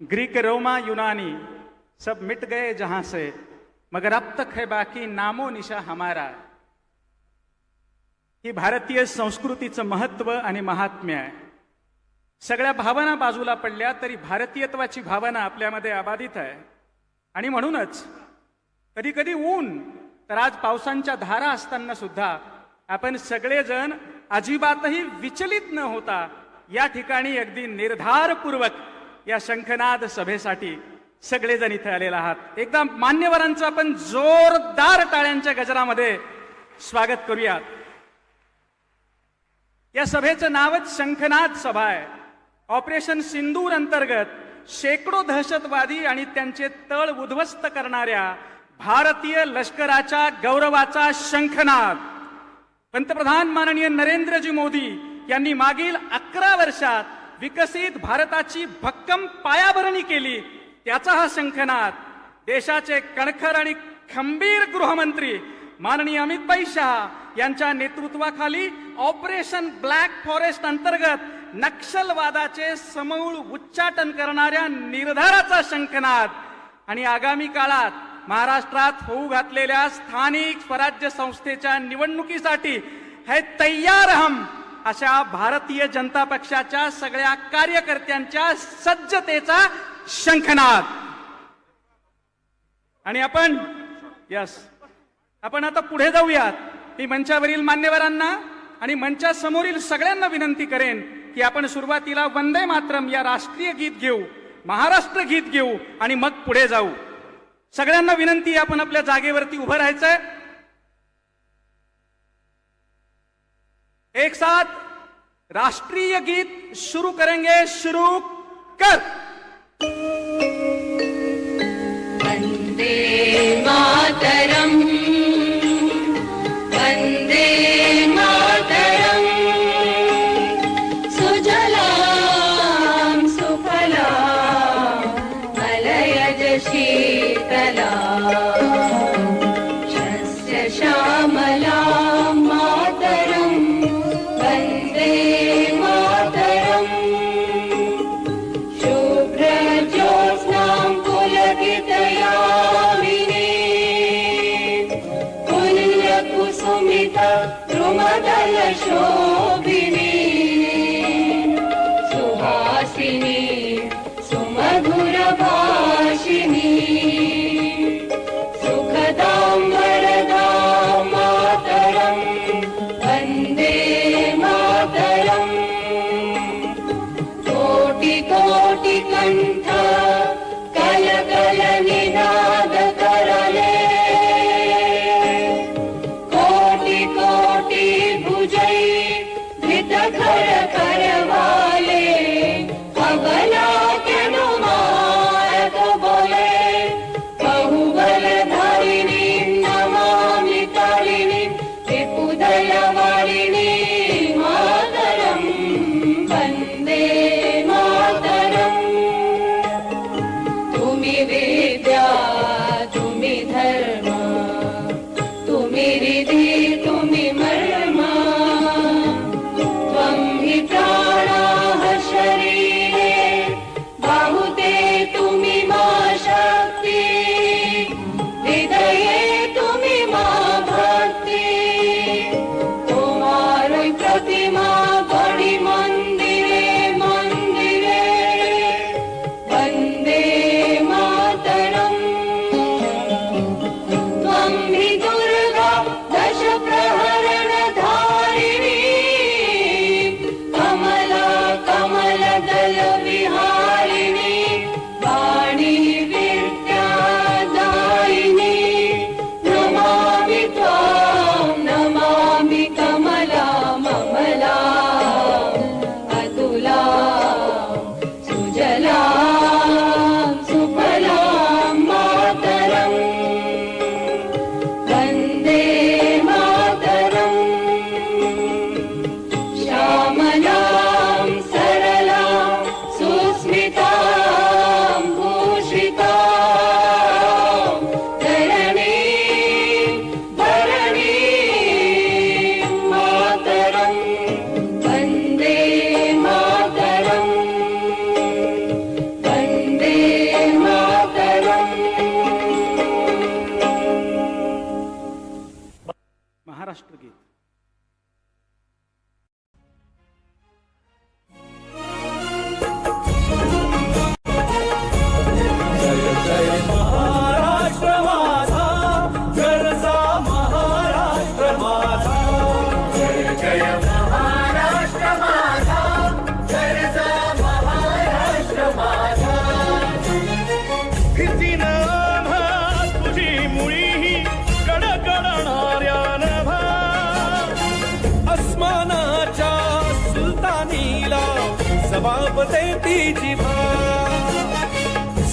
Greek रोमा यूनानी सब मिट गए जहां से मगर अब तक है बाकी नामो निशा हमारा। ही भारतीय संस्कृतीचं महत्त्व आणि महात्म्य आहे. सगळ्या भावना बाजूला पडल्या तरी भारतीयत्वाची भावना आपल्यामध्ये अबाधित आहे. आणि म्हणूनच कधी कधी ऊन तर आज पावसांच्या धारा असताना सुद्धा आपण सगळेजण अजिबातही विचलित न होता या ठिकाणी अगदी निर्धारपूर्वक या शंखनाद सभेसाठी सगळेजण इथे आलेले आहात. एकदा मान्यवरांचं आपण जोरदार टाळ्यांच्या गजरामध्ये स्वागत करूयात या सभेचं नावच शंखनाद सभा आहे. ऑपरेशन सिंदूर अंतर्गत शेकडो दहशतवादी आणि त्यांचे तळ उद्ध्वस्त करणाऱ्या भारतीय लष्कराच्या गौरवाचा शंखनाद. पंतप्रधान माननीय नरेंद्रजी मोदी यांनी मागील अकरा वर्षात विकसित भारताची भक्कम पायाभरणी केली. त्याचा हा शंखनाद. देशाचे कणखर आणि खंबीर गृहमंत्री माननीय अमितभाई शहा यांच्या नेतृत्वाखाली ऑपरेशन ब्लॅक फॉरेस्ट अंतर्गत नक्षलवादाचे समूळ उच्चाटन करणाऱ्या निर्धाराचा शंखनाद. आणि आगामी काळात महाराष्ट्रात होऊ घातलेल्या स्थानिक स्वराज्य संस्थेच्या निवडणुकीसाठी हे तयार हम अशा भारतीय जनता पक्षाच्या सगळ्या कार्यकर्त्यांच्या सज्जतेचा शंखनाद. आणि आपण यस आपण आता पुढे जाऊयात. मी मंचावरील मान्यवरांना आणि मंचासमोरील सगळ्यांना विनंती करेन की आपण सुरुवातीला वंदे मातरम या राष्ट्रीय गीत घेऊ महाराष्ट्र गीत घेऊ आणि मग पुढे जाऊ. सगळ्यांना विनंती आपण आपल्या जागेवरती उभं राहायचंय. एक साथ राष्ट्रीय गीत शुरू करेंगे शुरू कर। कोटिकण्ठ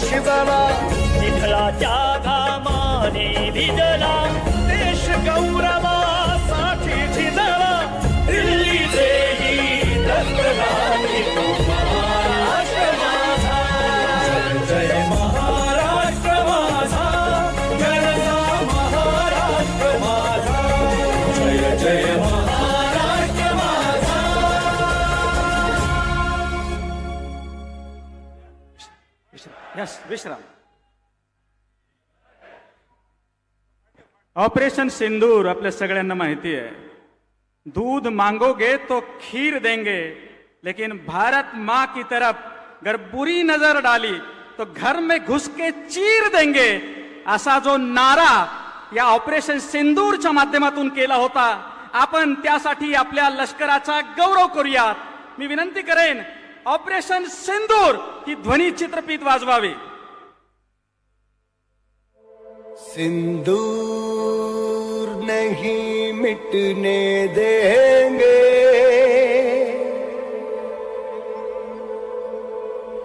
शिवला शिजला विठ्ठलाच्या धामाने भिजला देश गौरवा विश्राम. ऑपरेशन सिंदूर आपल्या सगळ्यांना माहिती आहे. दूध मांगोगे तो खीर देंगे लेकिन भारत माँ की तरफ अगर बुरी नजर डाली तो घर में घुस के चीर देंगे. असा जो नारा या ऑपरेशन सिंदूरच्या माध्यमातून केला होता आपण त्यासाठी आपल्या लष्कराचा गौरव करूयात. मी विनंती करेन ऑपरेशन सिंदूर ही ध्वनी चित्रफित वाजवावी। सिंदूर नहीं मिटने देंगे।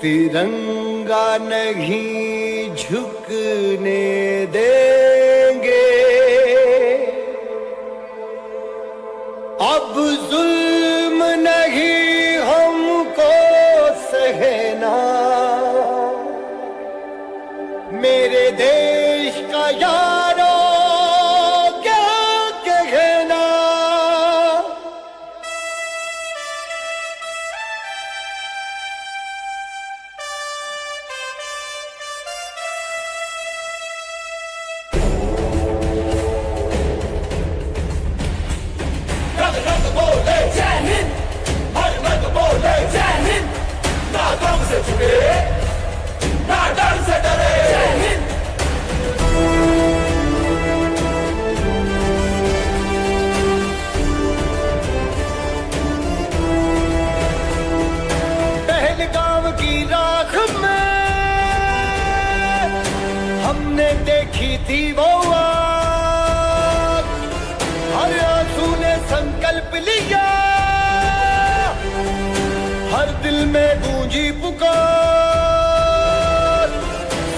तिरंगा नहीं झुकने देंगे। अब जुल्म मेरे देश का यारो देखी थी वो हर आँसू ने संकल्प लिया। हर दिल में गूंजी पुकार।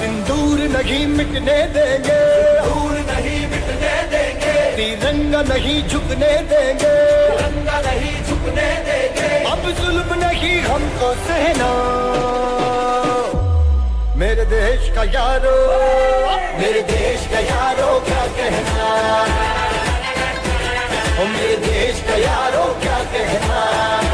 सिंदूर नहीं मिटने देंगे। सिंदूर नहीं मिटने देंगे। तिरंगा नहीं झुकने देंगे। तिरंगा नहीं झुकने देंगे। अब जुल्म नहीं हमको सहना। मेरे देश का यारो मेरे देश का यारो क्या कहना? ओ मेरे देश का यारो क्या कहना?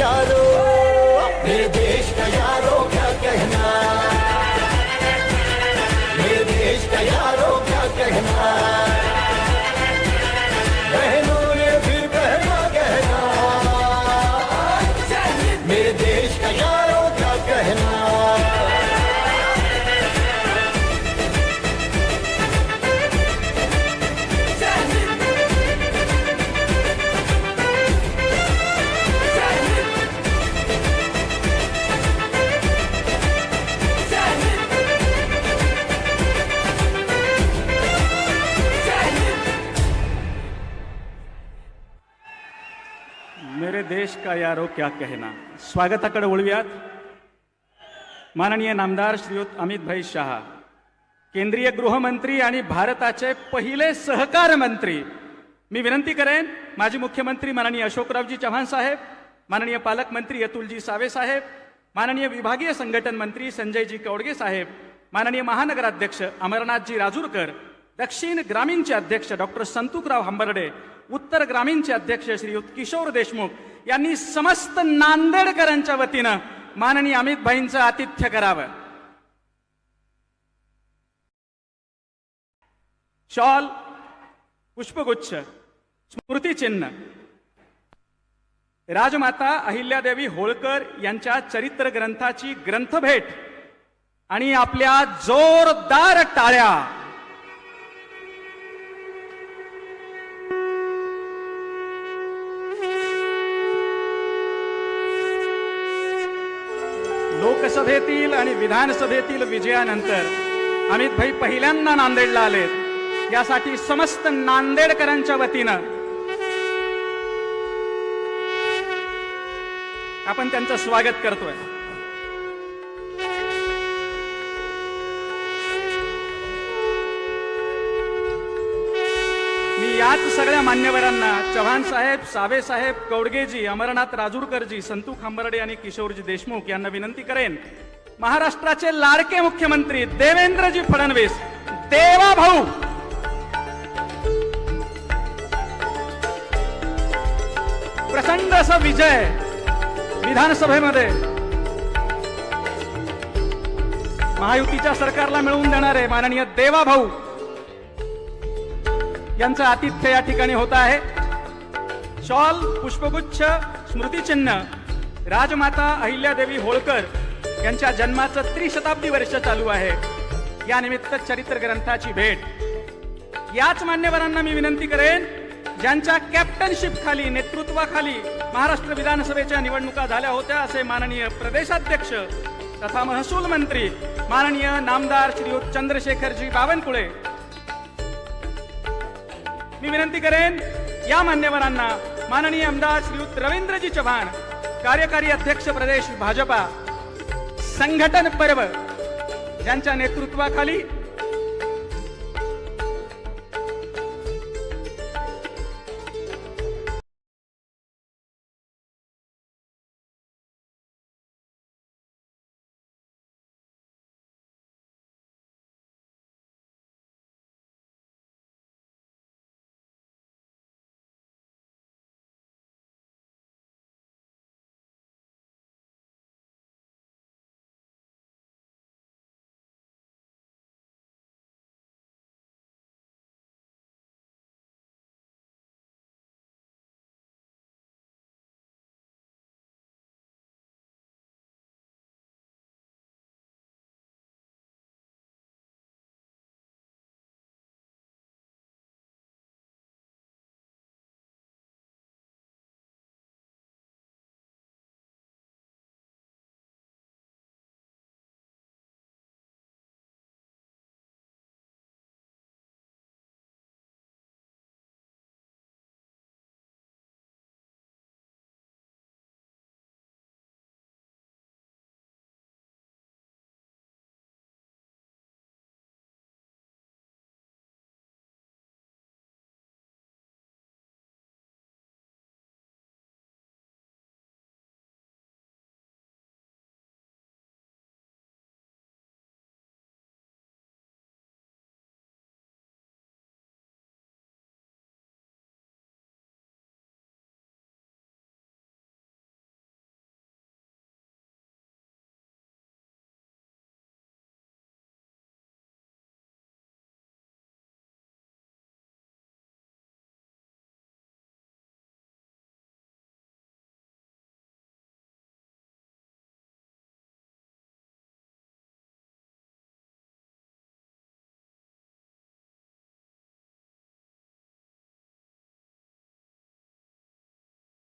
यारो का यारो हो, क्या कहना? स्वागताकडे वळूयात. माननीय नामदार श्रीयुत अमित भाई शहा केंद्रीय गृहमंत्री आणि भारताचे पहिले सहकार मंत्री. मी विनंती करेन माजी मुख्यमंत्री माननीय अशोकरावजी चव्हाण साहेब माननीय पालकमंत्री अतुलजी सावे साहेब माननीय विभागीय संघटन मंत्री संजयजी कौडगे साहेब माननीय महानगराध्यक्ष अमरनाथजी राजूरकर दक्षिण ग्रामीणचे अध्यक्ष डॉक्टर संतुकराव हंबर्डे उत्तर ग्रामीणचे अध्यक्ष श्रीयुत किशोर देशमुख यांनी समस्त नांदेडकरांच्या वतीनं माननीय अमित भाईंचं आतिथ्य करावं. शॉल पुष्पगुच्छ स्मृतिचिन्ह राजमाता अहिल्यादेवी होळकर यांच्या चरित्र ग्रंथाची ग्रंथभेट आणि आपल्या जोरदार टाळ्या. लोकसभेतील आणि विधानसभेतील विजयानंतर अमित भाई पहिल्यांदा नांदेडला आलेत. यासाठी समस्त नांदेडकरांच्या वतीनं आपण त्यांचं स्वागत करतोय. याच सगळ्या मान्यवरांना चव्हाण साहेब सावे साहेब कौडगेजी अमरनाथ राजूरकरजी संतू खांबर्डे आणि किशोरजी देशमुख यांना विनंती करेन. महाराष्ट्राचे लाडके मुख्यमंत्री देवेंद्रजी फडणवीस देवा भाऊ! प्रचंड असा विजय विधानसभेमध्ये महायुतीच्या सरकारला मिळवून देणारे माननीय देवा भाऊ! यांचं आतिथ्य या ठिकाणी होत आहे. शॉल पुष्पगुच्छ स्मृतिचिन्ह राजमाता अहिल्यादेवी होळकर यांच्या जन्माचं त्रिशताब्दी वर्ष चालू आहे. या निमित्त चरित्र ग्रंथाची भेट. याच मान्यवरांना मी विनंती करेन ज्यांच्या कॅप्टनशिप खाली नेतृत्वाखाली महाराष्ट्र विधानसभेच्या निवडणुका झाल्या होत्या असे माननीय प्रदेशाध्यक्ष तथा महसूल मंत्री माननीय नामदार श्रीयुत चंद्रशेखरजी बावनकुळे मी विनंती करेन या मान्यवरांना माननीय आमदार श्रीयुत रवींद्रजी चव्हाण कार्यकारी अध्यक्ष प्रदेश भाजपा संघटन पर्व यांच्या नेतृत्वाखाली